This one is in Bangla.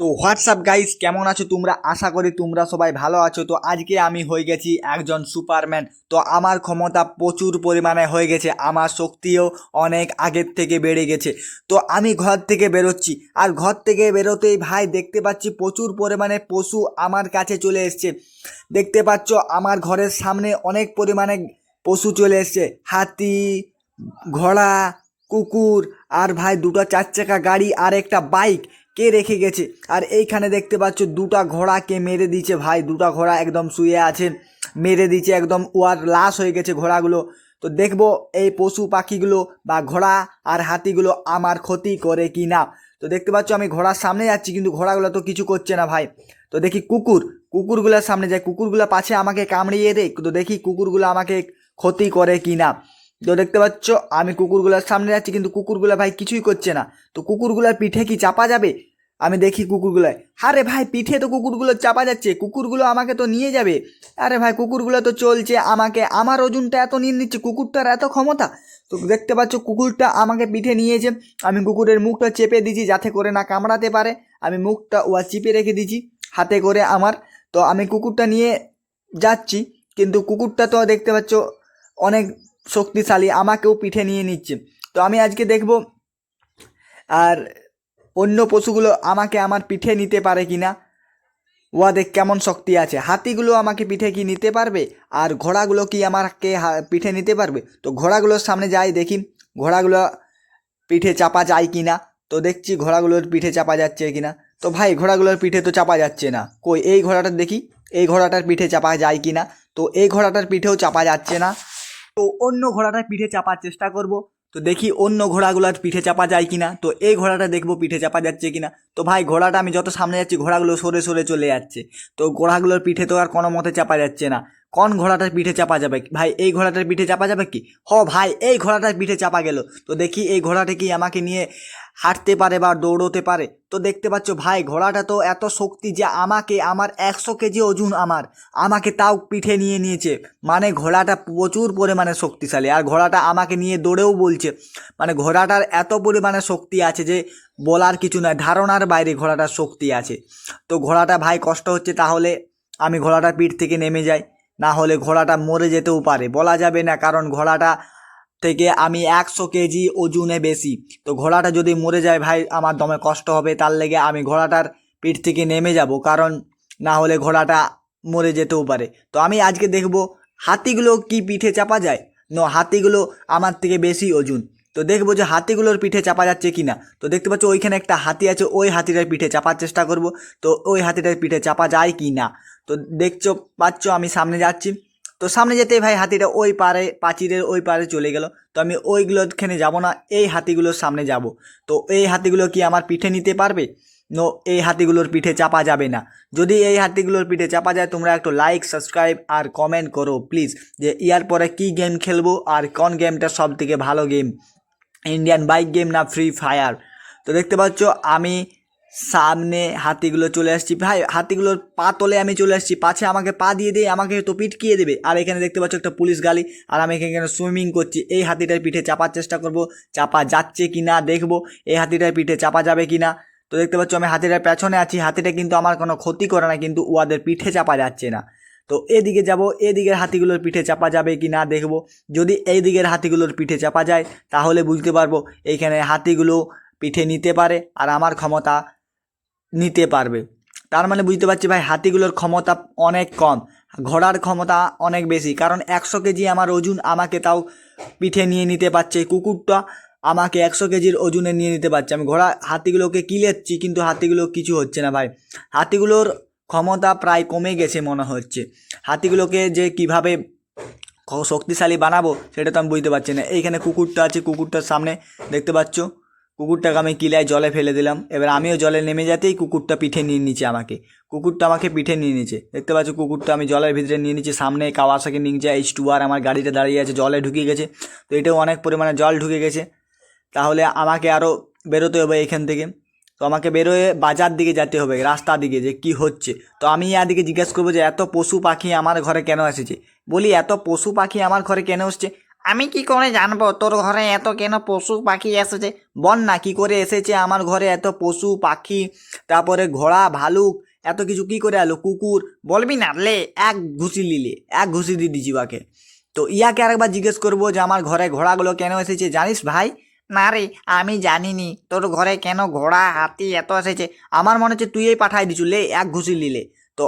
তো হোয়াটসঅ্যাপ গাইস কেমন আছো তোমরা? আশা করি তোমরা সবাই ভালো আছো। তো আজকে আমি হয়ে গেছি একজন সুপারম্যান তো আমার ক্ষমতা প্রচুর পরিমাণে হয়ে গেছে। আমার শক্তিও অনেক আগের থেকে বেড়ে গেছে। তো আমি ঘর থেকে বেরোচ্ছি। আর ঘর থেকে বেরোতেই ভাই দেখতে পাচ্ছি প্রচুর পরিমাণে পশু আমার কাছে চলে এসছে। দেখতে পাচ্ছ, আমার ঘরের সামনে অনেক পরিমাণে পশু চলে এসছে। হাতি, ঘোড়া, কুকুর, আর ভাই দুটো চার চাকা গাড়ি আর একটা বাইক কে রেখে গেছে? আর এইখানে দেখতে পাচ্ছ দুটা ঘোড়াকে মেরে দিয়েছে ভাই। দুটা ঘোড়া একদম শুয়ে আছে, মেরে দিয়েছে একদম ওয়ার লাশ হয়ে গেছে ঘোড়াগুলো। তো দেখব এই পশু পাখিগুলো বা ঘোড়া আর হাতিগুলো আমার ক্ষতি করে কি না তো দেখতে পাচ্ছ আমি ঘোড়ার সামনে যাচ্ছি, কিন্তু ঘোড়াগুলো তো কিছু করছে না ভাই। তো দেখি কুকুর, কুকুরগুলোর সামনে যায় কুকুরগুলো পাছে আমাকে কামড়িয়ে দেয়। তো দেখি কুকুরগুলো আমাকে ক্ষতি করে কি না তো দেখতে পাচ্ছ আমি কুকুরগুলোর সামনে যাচ্ছি, কিন্তু কুকুরগুলো ভাই কিছুই করছে না। তো কুকুরগুলোর পিঠে কি চাপা যাবে? আমি দেখি কুকুরগুলোয়, আরে ভাই, পিঠে তো কুকুরগুলো চাপা যাচ্ছে, কুকুরগুলো আমাকে তো নিয়ে যাবে। আরে ভাই, কুকুরগুলো তো চলছে, আমাকে, আমার ওজনটা এত নিয়ে নিচ্ছে, কুকুরটার এত ক্ষমতা? তো দেখতে পাচ্ছ, কুকুরটা আমাকে পিঠে নিয়েছে, আমি কুকুরের মুখটা চেপে দিয়েছি যাতে করে না কামড়াতে পারে, আমি মুখটা ওয়া চিপে রেখে দিয়েছি হাতে করে আমার, তো আমি কুকুরটা নিয়ে যাচ্ছি, কিন্তু কুকুরটা তো দেখতে পাচ্ছ অনেক শক্তিশালী, আমাকেও পিঠে নিয়ে নিচ্ছে। তো আমি আজকে দেখব, আর অন্য পশুগুলো আমাকে আমার পিঠে নিতে পারে কি না ওয়াদের কেমন শক্তি আছে? হাতিগুলো আমাকে পিঠে কি নিতে পারবে? আর ঘোড়াগুলো কি আমাকে পিঠে নিতে পারবে? তো ঘোড়াগুলোর সামনে যাই, দেখি। ঘোড়াগুলো পিঠে চাপা যায় কি না তো দেখছি ঘোড়াগুলোর পিঠে চাপা যাচ্ছে কি না তো ভাই, ঘোড়াগুলোর পিঠে তো চাপা যাচ্ছে না। কই, এই ঘোড়াটার দেখি। এই ঘোড়াটার পিঠে চাপা যায় কি না তো এই ঘোড়াটার পিঠেও চাপা যাচ্ছে না। তো অন্য ঘোড়াটার পিঠে চাপার চেষ্টা করব। তো দেখি অন্য ঘোড়াগুলোর পিঠে চাপা যায় কিনা। তো এই ঘোড়াটা দেখব পিঠে চাপা যাচ্ছে কিনা। তো ভাই, ঘোড়াটা আমি যত সামনে যাচ্ছি, ঘোড়াগুলো সরে সরে চলে যাচ্ছে। তো ঘোড়াগুলোর পিঠে তো আর কোনো মতে চাপা যাচ্ছে না। কোন ঘোড়াটার পিঠে চাপা যাবে? ভাই, এই ঘোড়াটার পিঠে চাপা যাবে কি? হ ভাই, এই ঘোড়াটার পিঠে চাপা গেল। তো দেখি এই ঘোড়াটা কি আমাকে নিয়ে হাঁটতে পারে বা দৌড়তে পারে। তো দেখতে পাচ্ছ ভাই, ঘোড়াটা তো এত শক্তি যে আমাকে, আমার একশো কেজি ওজন আমার, আমাকে তাও পিঠে নিয়ে নিয়েছে। মানে ঘোড়াটা প্রচুর পরিমাণে শক্তিশালী আর ঘোড়াটা আমাকে নিয়ে দৌড়েও বলছে। মানে ঘোড়াটার এত পরিমাণে শক্তি আছে যে বলার কিছু নয়, ধারণার বাইরে ঘোড়াটার শক্তি আছে। তো ঘোড়াটা ভাই কষ্ট হচ্ছে, তাহলে আমি ঘোড়াটার পিঠ থেকে নেমে যাই। না হলে ঘোড়াটা মরে যেতেও পারে। বলা যাবে না, কারণ ঘোড়াটা থেকে আমি একশো কেজি ওজনে বেশি। তো ঘোড়াটা যদি মরে যায় ভাই, আমার দমে কষ্ট হবে, তার লেগে আমি ঘোড়াটার পিঠ থেকে নেমে যাব, কারণ না হলে ঘোড়াটা মরে যেতেও পারে। তো আমি আজকে দেখব, হাতিগুলো কি পিঠে চাপা যায়? ন, হাতিগুলো আমার থেকে বেশি ওজন। তো দেখব যে হাতিগুলোর পিঠে চাপা যাচ্ছে কি না তো দেখতে পাচ্ছ, ওইখানে একটা হাতি আছে, ওই হাতিটার পিঠে চাপার চেষ্টা করব, তো ওই হাতিটার পিঠে চাপা যায় কি না তো দেখছ, পাচ্ছ, আমি সামনে যাচ্ছি। তো সামনে যেতে ভাই হাতিটা ওই পারে, পাচিরের ওই পারে চলে গেল। তো আমি ওইগুলোখানে যাব না, এই হাতিগুলোর সামনে যাব। তো এই হাতিগুলো কি আমার পিঠে নিতে পারবে? নো, এই হাতিগুলোর পিঠে চাপা যাবে না। যদি এই হাতিগুলোর পিঠে চাপা যায়, তোমরা একটু লাইক সাবস্ক্রাইব আর কমেন্ট করো প্লিজ যে ইয়ার পরে কি গেম খেলব আর কোন গেমটা সব থেকে ভালো গেম ইন্ডিয়ান বাইক গেম না ফ্রি ফায়ার তো দেখতে পাচ্ছ, আমি সামনে হাতিগুলো চলে আসছি। ভাই, হাতিগুলোর পা তলে আমি চলে আসছি। পাছে আমাকে পা দিয়ে দিয়ে আমাকে তো পিটকিয়ে দেবে। আর এখানে দেখতে পাচ্ছ একটা পুলিশ গালি আর আমি এখানে সুইমিং করছি। এই হাতিটার পিঠে চাপার চেষ্টা করব। চাপা যাচ্ছে কি না দেখব। এই হাতিটার পিঠে চাপা যাবে কি না। তো দেখতে পাচ্ছ আমি হাতিটার পেছনে আছি। হাতিটা কিন্তু আমার কোনো ক্ষতি করে না, কিন্তু উহাদের পিঠে চাপা যাচ্ছে না। তো এদিকে যাব। এদিকের হাতিগুলোর পিঠে চাপা যাবে কি না দেখব। যদি এই দিকের হাতিগুলোর পিঠে চাপা যায়, তাহলে বুঝতে পারব এইখানে হাতিগুলো পিঠে নিতে পারে। আর আমার ক্ষমতা নিতে পারবে। তার মানে বুঝতে পারছি ভাই, হাতিগুলোর ক্ষমতা অনেক কম, ঘোড়ার ক্ষমতা অনেক বেশি, কারণ একশো কেজি আমার ওজন আমাকে তাও পিঠে নিয়ে নিতে পারছে, কুকুরটা আমাকে একশো কেজির ওজনে নিয়ে নিতে পারছে। আমি ঘোড়া, হাতিগুলোকে কিলেচ্ছি, কিন্তু হাতিগুলো কিছু হচ্ছে না ভাই। হাতিগুলোর ক্ষমতা প্রায় কমে গেছে মনে হচ্ছে। হাতিগুলোকে যে কীভাবে শক্তিশালী বানাবো, সেটা তো আমি বুঝতে পারছি না। এইখানে কুকুরটা আছে, কুকুরটার সামনে দেখতে পাচ্ছ? কুকুরটাকে আমি কিলায় জলে ফেলে দিলাম। এবার আমিও জলে নেমে যেতেই কুকুরটা পিঠে নিয়ে নিচ্ছে আমাকে। কুকুরটা আমাকে পিঠে নিয়ে নিচ্ছে দেখতে পাচ্ছ কুকুরটা আমি জলের ভিতরে নিয়ে নিচ্ছি সামনে কাওয়াসাকি নিঞ্জা এইচ টু আর আমার গাড়িটা দাঁড়িয়ে আছে, জলে ঢুকে গেছে। তো এটাও অনেক পরিমাণে জল ঢুকে গেছে। তাহলে আমাকে আরও বেরোতে হবে এখান থেকে। তো আমাকে বেরোয় বাজার দিকে যেতে হবে রাস্তা দিকে, যে কি হচ্ছে। তো আমি এদিকে জিজ্ঞেস করব যে, এত পশু পাখি আমার ঘরে কেন এসেছে? বলি, এত পশু পাখি আমার ঘরে কেন এসছে? আমি কি করে জানব? তোর ঘরে এত কেন পশু পাখি এসেছে? বল না, কি করে এসেছে আমার ঘরে এত পশু পাখি? তারপরে ঘোড়া, ভালুক, এত কিছু কি করে এলো? কুকুর, বলবি না? লে, এক ঘুষি নিলে, এক ঘুষি দিয়ে দিচ্ছি বাকে তো ইয়াকে আরেকবার জিজ্ঞেস করব যে আমার ঘরে ঘোড়াগুলো কেন এসেছে, জানিস ভাই? না রে, আমি জানিনি। তোর ঘরে কেন ঘোড়া, হাতি এত এসেছে? আমার মনে হচ্ছে তুই এই পাঠাই দিছু। লে, এক ঘুষি নিলে। তো